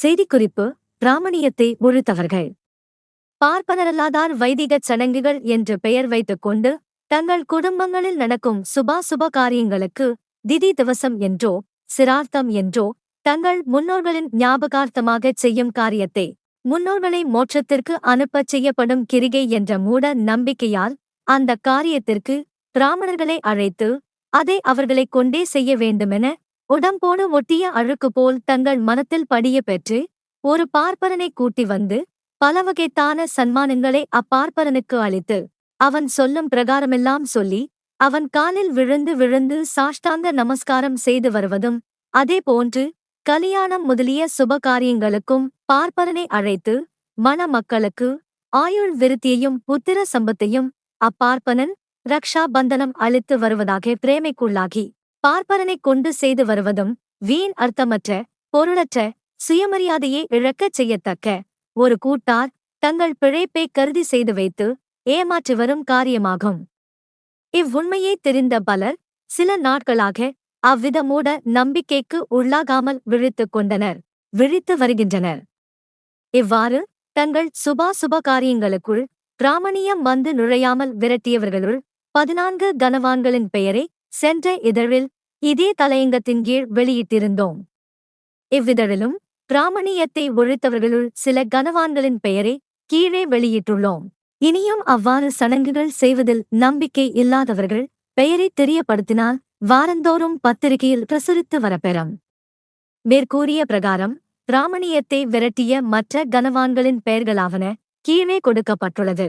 செய்திக்குறிப்பு பிராமணியத்தை முழுத்தவர்கள் பார்ப்பனரல்லாதார் வைதிகச் சடங்குகள் என்று பெயர் வைத்துக் கொண்டு தங்கள் குடும்பங்களில் நடக்கும் சுபா சுப காரியங்களுக்கு திதி திவசம் என்றோ சிரார்த்தம் என்றோ தங்கள் முன்னோர்களின் ஞாபகார்த்தமாகச் செய்யும் காரியத்தை முன்னோர்களை மோட்சத்திற்கு அனுப்பச் செய்யப்படும் கிரிகை என்ற மூட நம்பிக்கையால் அந்த காரியத்திற்கு பிராமணர்களை அழைத்து அதை அவர்களைக் கொண்டே செய்ய வேண்டுமென உடம்போடு ஒட்டிய அழுக்கு போல் தங்கள் மனத்தில் படிய பெற்று ஒரு பார்ப்பரனை கூட்டி வந்து பலவகைத்தான சன்மானங்களை அப்பார்ப்பரனுக்கு அளித்து அவன் சொல்லும் பிரகாரமெல்லாம் சொல்லி அவன் காலில் விழுந்து விழுந்து சாஷ்டாங்க நமஸ்காரம் செய்து வருவதும் அதே போன்று கலியாணம் முதலிய சுபகாரியங்களுக்கும் பார்ப்பரனை அழைத்து மணமக்களுக்கு ஆயுள் விருத்தியையும் புத்திர சம்பத்தையும் அப்பார்ப்பனன் ரக்ஷா பந்தனம் அளித்து வருவதாக பிரேமைக்குள்ளாகி. பார்ப்பரனைக் கொண்டு செய்து வருவதும் வீண் அர்த்தமற்ற பொருளற்ற சுயமரியாதையை இழக்கச் செய்யத்தக்க. ஒரு கூட்டார் தங்கள் பிழைப்பை கருதி செய்து வைத்து ஏமாற்றி வரும் காரியமாகும். இவ்வுண்மையை தெரிந்த பலர் சில நாட்களாக அவ்விதமூட நம்பிக்கைக்கு உள்ளாகாமல் விழித்துக் கொண்டனர் விழித்து வருகின்றனர். இவ்வாறு தங்கள் சுபா சுப காரியங்களுக்குள் பிராமணியம் வந்து நுழையாமல் விரட்டியவர்களுள் பதினான்கு கனவான்களின் பெயரை சென்ற இதழில் இதே தலையங்கத்தின் கீழ் வெளியிட்டிருந்தோம். இவ்விதழிலும் பிராமணியத்தை ஒழித்தவர்களுள் சில கனவான்களின் பெயரை கீழே வெளியிட்டுள்ளோம். இனியும் அவ்வாறு சடங்குகள் செய்வதில் நம்பிக்கை இல்லாதவர்கள் பெயரை தெரியப்படுத்தினால் வாரந்தோறும் பத்திரிகையில் பிரசுரித்து வரப்பெறும். மேற்கூறிய பிரகாரம் பிராமணியத்தை விரட்டிய மற்ற கனவான்களின் பெயர்களாவன கீழே கொடுக்கப்பட்டுள்ளது.